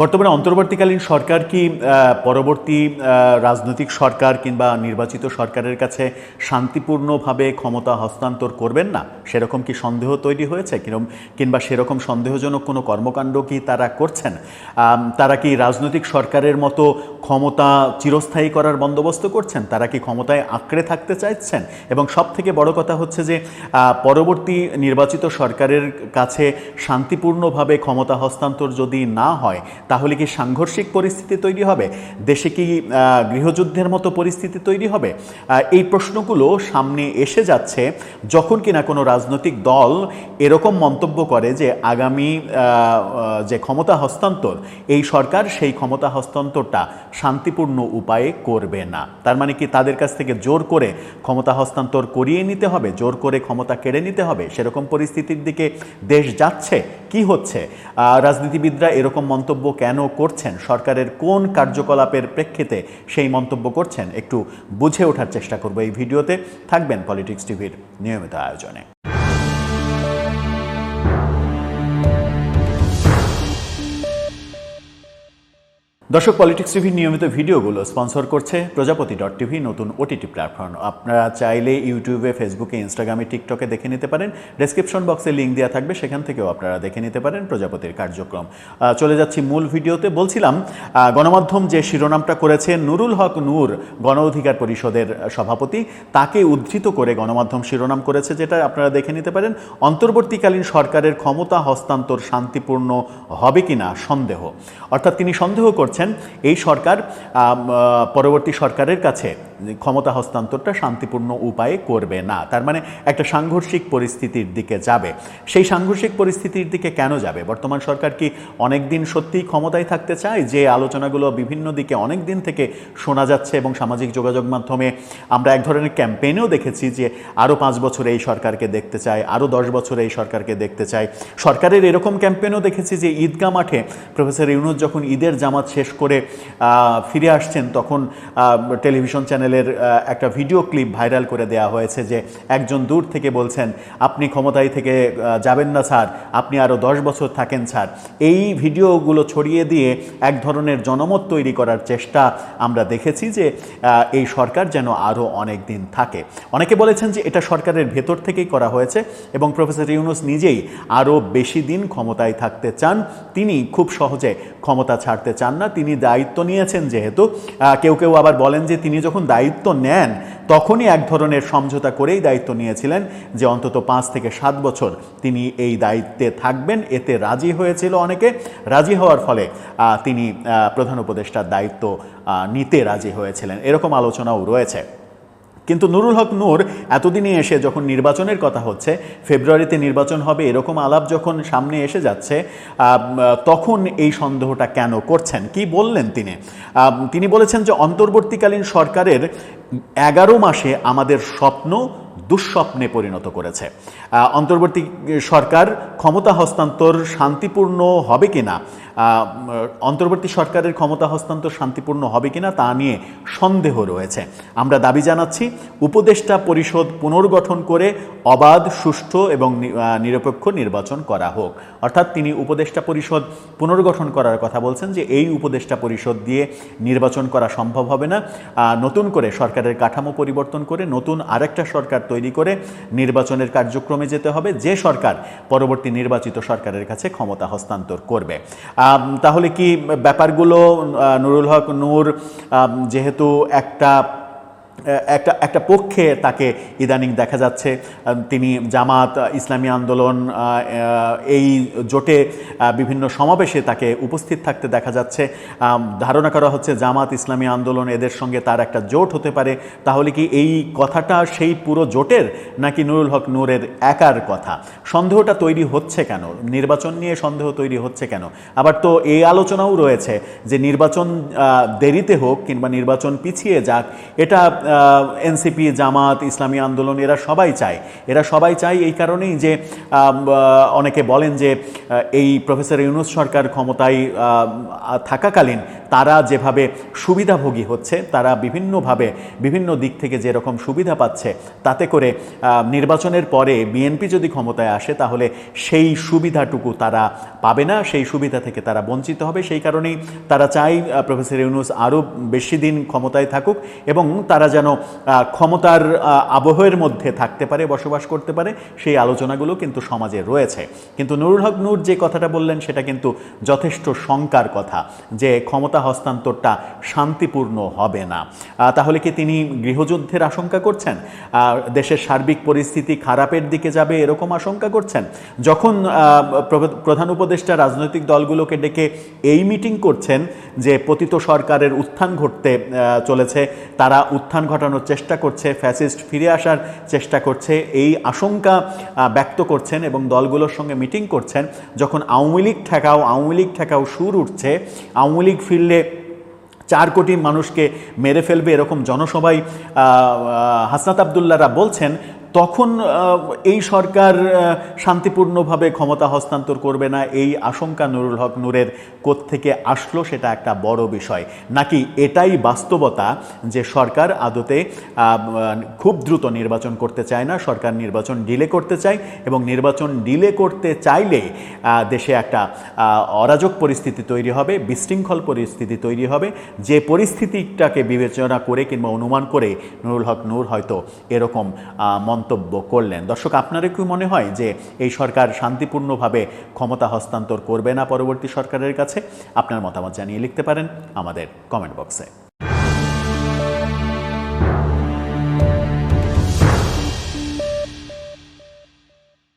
বর্তমানে অন্তর্বর্তীকালীন সরকার কি পরবর্তী রাজনৈতিক সরকার কিংবা নির্বাচিত সরকারের কাছে শান্তিপূর্ণভাবে ক্ষমতা হস্তান্তর করবেন না? সেরকম কি সন্দেহ তৈরি হয়েছে? কিরম, কিংবা সেরকম সন্দেহজনক কোনো কর্মকাণ্ড কি তারা করছেন? তারা কি রাজনৈতিক সরকারের মতো ক্ষমতা চিরস্থায়ী করার বন্দোবস্ত করছেন? তারা কি ক্ষমতায় আঁকড়ে থাকতে চাইছেন? এবং সব থেকে বড় কথা হচ্ছে যে পরবর্তী নির্বাচিত সরকারের কাছে শান্তিপূর্ণভাবে ক্ষমতা হস্তান্তর যদি না হয় তাহলে কি সাংঘর্ষিক পরিস্থিতি তৈরি হবে? দেশে কি গৃহযুদ্ধের মতো পরিস্থিতি তৈরি হবে? এই প্রশ্নগুলো সামনে এসে যাচ্ছে যখন কিনা কোনো রাজনৈতিক দল এরকম মন্তব্য করে যে আগামী যে ক্ষমতা হস্তান্তর, এই সরকার সেই ক্ষমতা হস্তান্তরটা শান্তিপূর্ণ উপায়ে করবে না। তার মানে কি তাদের কাছ থেকে জোর করে ক্ষমতা হস্তান্তর করিয়ে নিতে হবে? জোর করে ক্ষমতা কেড়ে নিতে হবে? সেরকম পরিস্থিতির দিকে দেশ যাচ্ছে? কি হচ্ছে? রাজনীতিবিদরা এরকম মন্তব্য কেন করছেন? সরকারের কোন কার্যকলাপের প্রেক্ষিতে সেই মন্তব্য করছেন? একটু বুঝে ওঠার চেষ্টা করব এই ভিডিওতে। থাকবেন পলিটিক্স টিভির নিয়মিত আয়োজনে। দর্শক পলিটিক্স টিভির নিয়মিত ভিডিওগুলো স্পন্সর করছে প্রজাপতি ডট টিভি নতুন ওটিটি প্ল্যাটফর্ম আপনারা চাইলে ইউটিউবে ফেসবুকে ইনস্টাগ্রামে টিকটকে দেখে নিতে পারেন। ডেসক্রিপশন বক্সে লিঙ্ক দেওয়া থাকবে, সেখান থেকেও আপনারা দেখে নিতে পারেন প্রজাপতির কার্যক্রম। চলে যাচ্ছি মূল ভিডিওতে। বলছিলাম গণমাধ্যম যে শিরোনামটা করেছে, নুরুল হক নূর গণ অধিকার পরিষদের সভাপতি, তাকে উদ্ধৃত করে গণমাধ্যম শিরোনাম করেছে, যেটা আপনারা দেখে নিতে পারেন। অন্তর্বর্তীকালীন সরকারের ক্ষমতা হস্তান্তর শান্তিপূর্ণ হবে কিনা সন্দেহ। অর্থাৎ তিনি সন্দেহ করছেন এই সরকার পরবর্তী সরকারের কাছে। ক্ষমতা হস্তান্তরটা শান্তিপূর্ণ উপায়ে করবে না। তার মানে একটা সাংঘর্ষিক পরিস্থিতির দিকে যাবে। সেই সাংঘর্ষিক পরিস্থিতির দিকে কেন যাবে? বর্তমান সরকার কি অনেক দিন সত্যিই ক্ষমতায় থাকতে চায়? যে আলোচনাগুলো বিভিন্ন দিকে অনেক দিন থেকে শোনা যাচ্ছে এবং সামাজিক যোগাযোগ মাধ্যমে আমরা এক ধরনের ক্যাম্পেইনেও দেখেছি যে আরও পাঁচ বছরে এই সরকারকে দেখতে চাই আরও দশ বছরে এই সরকারকে দেখতে চাই সরকারের এরকম ক্যাম্পেইনও দেখেছি যে ঈদগাহ মাঠে প্রফেসর ইউনুস যখন ঈদের জামাত শেষ করে ফিরে আসছেন, তখন টেলিভিশন টেলিভিশন চ্যানেলের একটা ভিডিও ক্লিপ ভাইরাল করে দেওয়া হয়েছে যে একজন দূর থেকে বলছেন, আপনি ক্ষমতায় থেকে যাবেন না স্যার, আপনি আরও দশ বছর থাকেন স্যার। এই ভিডিওগুলো ছড়িয়ে দিয়ে এক ধরনের জনমত তৈরি করার চেষ্টা আমরা দেখেছি যে এই সরকার যেন আরও অনেক দিন থাকে। অনেকে বলেছেন যে এটা সরকারের ভেতর থেকেই করা হয়েছে এবং প্রফেসর ইউনুস নিজেই আরও বেশি দিন ক্ষমতায় থাকতে চান। তিনি খুব সহজে ক্ষমতা ছাড়তে চান না। তিনি দায়িত্ব নিয়েছেন যেহেতু কেউ কেউ আবার বলেন যে তিনি যখন দায়িত্ব নেন, তখনই এক ধরনের সমঝোতা করেই দায়িত্ব নিয়েছিলেন যে অন্তত পাঁচ থেকে সাত বছর তিনি এই দায়িত্বে থাকবেন। এতে রাজি হয়েছিল অনেকে। রাজি হওয়ার ফলে তিনি প্রধান উপদেষ্টার দায়িত্ব নিতে রাজি হয়েছিলেন। এরকম আলোচনাও রয়েছে। কিন্তু নুরুল হক নূর এতদিনে এসে যখন নির্বাচনের কথা হচ্ছে ফেব্রুয়ারিতে নির্বাচন হবে এরকম আলাপ যখন সামনে এসে যাচ্ছে তখন এই সন্দেহটা কেন করছেন? কি বললেন তিনি? তিনি বলেছেন যে অন্তর্বর্তীকালীন সরকারের এগারো মাসে আমাদের স্বপ্ন দুঃস্বপ্নে পরিণত করেছে। অন্তর্বর্তী সরকার ক্ষমতা হস্তান্তর শান্তিপূর্ণ হবে কিনা আহ, অন্তর্বর্তী সরকারের ক্ষমতা হস্তান্তর শান্তিপূর্ণ হবে কিনা তা নিয়ে সন্দেহ রয়েছে। আমরা দাবি জানাচ্ছি, উপদেষ্টা পরিষদ পুনর্গঠন করে অবাধ, সুষ্ঠু এবং নিরপেক্ষ নির্বাচন করা হোক। অর্থাৎ তিনি উপদেষ্টা পরিষদ পুনর্গঠন করার কথা বলছেন যে এই উপদেষ্টা পরিষদ দিয়ে নির্বাচন করা সম্ভব হবে না। নতুন করে সরকারের কাঠামো পরিবর্তন করে নতুন আরেকটা সরকার তৈরি করে নির্বাচনের কার্যক্রমে যেতে হবে। যে সরকার পরবর্তী নির্বাচিত সরকারের কাছে ক্ষমতা হস্তান্তর করবে। তাহলে কি ব্যাপারগুলো নুরুল হক নূর যেহেতু একটা একটা একটা পক্ষে তাকে ইদানিং দেখা যাচ্ছে। তিনি জামাত, ইসলামী আন্দোলন এই জোটে বিভিন্ন সমাবেশে তাকে উপস্থিত থাকতে দেখা যাচ্ছে। ধারণা করা হচ্ছে জামাত, ইসলামী আন্দোলন এদের সঙ্গে তার একটা জোট হতে পারে। তাহলে কি এই কথাটা সেই পুরো জোটের, নাকি নুরুল হক নূরের একার কথা? সন্দেহটা তৈরি হচ্ছে কেন? নির্বাচন নিয়ে সন্দেহ তৈরি হচ্ছে কেন? আবার তো এই আলোচনাও রয়েছে যে নির্বাচন দেরিতে হোক কিংবা নির্বাচন পিছিয়ে যাক, এটা এনসিপি জামাত ইসলামী আন্দোলন এরা সবাই চায়। এরা সবাই চায় এই কারণেই যে অনেকে বলেন যে এই প্রফেসর ইউনুস সরকার ক্ষমতায় থাকাকালীন তারা যেভাবে সুবিধাভোগী হচ্ছে তারা বিভিন্নভাবে বিভিন্ন দিক থেকে যেরকম সুবিধা পাচ্ছে তাতে করে নির্বাচনের পরে বিএনপি যদি ক্ষমতায় আসে তাহলে সেই সুবিধাটুকু তারা পাবে না সেই সুবিধা থেকে তারা বঞ্চিত হবে। সেই কারণেই তারা আহ, প্রফেসর ইউনুস আরও বেশি দিন ক্ষমতায় থাকুক এবং তারা যেন ক্ষমতার আবহের মধ্যে থাকতে পারে, বসবাস করতে পারে, সেই আলোচনাগুলো কিন্তু সমাজে রয়েছে। কিন্তু নুরুল হক নূর যে কথাটা বললেন, সেটা কিন্তু যথেষ্ট শঙ্কার কথা যে ক্ষমতা হস্তান্তরটা শান্তিপূর্ণ হবে না। তাহলে কি তিনি গৃহযুদ্ধের আশঙ্কা করছেন? দেশের সার্বিক পরিস্থিতি খারাপের দিকে যাবে এরকম আশঙ্কা করছেন? যখন প্রধান উপদেষ্টা রাজনৈতিক দলগুলোকে ডেকে এই মিটিং করছেন যে, পতিত সরকারের উত্থান ঘটতে চলেছে, তারা উত্থান ঘটানোর চেষ্টা করছে, ফ্যাসিস্ট ফিরে আসার চেষ্টা করছে, এই আশঙ্কা ব্যক্ত করছেন এবং দলগুলোর সঙ্গে মিটিং করছেন। যখন আওয়ামী লীগ ঠেকাও, আওয়ামী লীগ ঠেকাও সুর উঠছে, আওয়ামী লীগ ফিরলে চার কোটি মানুষকে মেরে ফেলবে এরকম জনসভায় হাসনাত আবদুল্লারা বলছেন তখন এই সরকার শান্তিপূর্ণভাবে ক্ষমতা হস্তান্তর করবে না। এই আশঙ্কা নুরুল হক নূরের থেকে আসলো সেটা একটা বড় বিষয়। নাকি এটাই বাস্তবতা যে সরকার আদতে খুব দ্রুত নির্বাচন করতে চায় না সরকার নির্বাচন ডিলে করতে চায় এবং নির্বাচন ডিলে করতে চাইলে দেশে একটা অরাজক পরিস্থিতি তৈরি হবে বিশৃঙ্খল পরিস্থিতি তৈরি হবে। যে পরিস্থিতিটাকে বিবেচনা করে কিংবা অনুমান করে নুরুল হক নূর হয়তো এরকম আহ, মন্তব্য করলেন। দর্শক, আপনারও কি মনে হয় যে এই সরকার শান্তিপূর্ণভাবে ক্ষমতা হস্তান্তর করবে না পরবর্তী সরকারের কাছে? আপনার মতামত জানিয়ে লিখতে পারেন আমাদের কমেন্ট বক্সে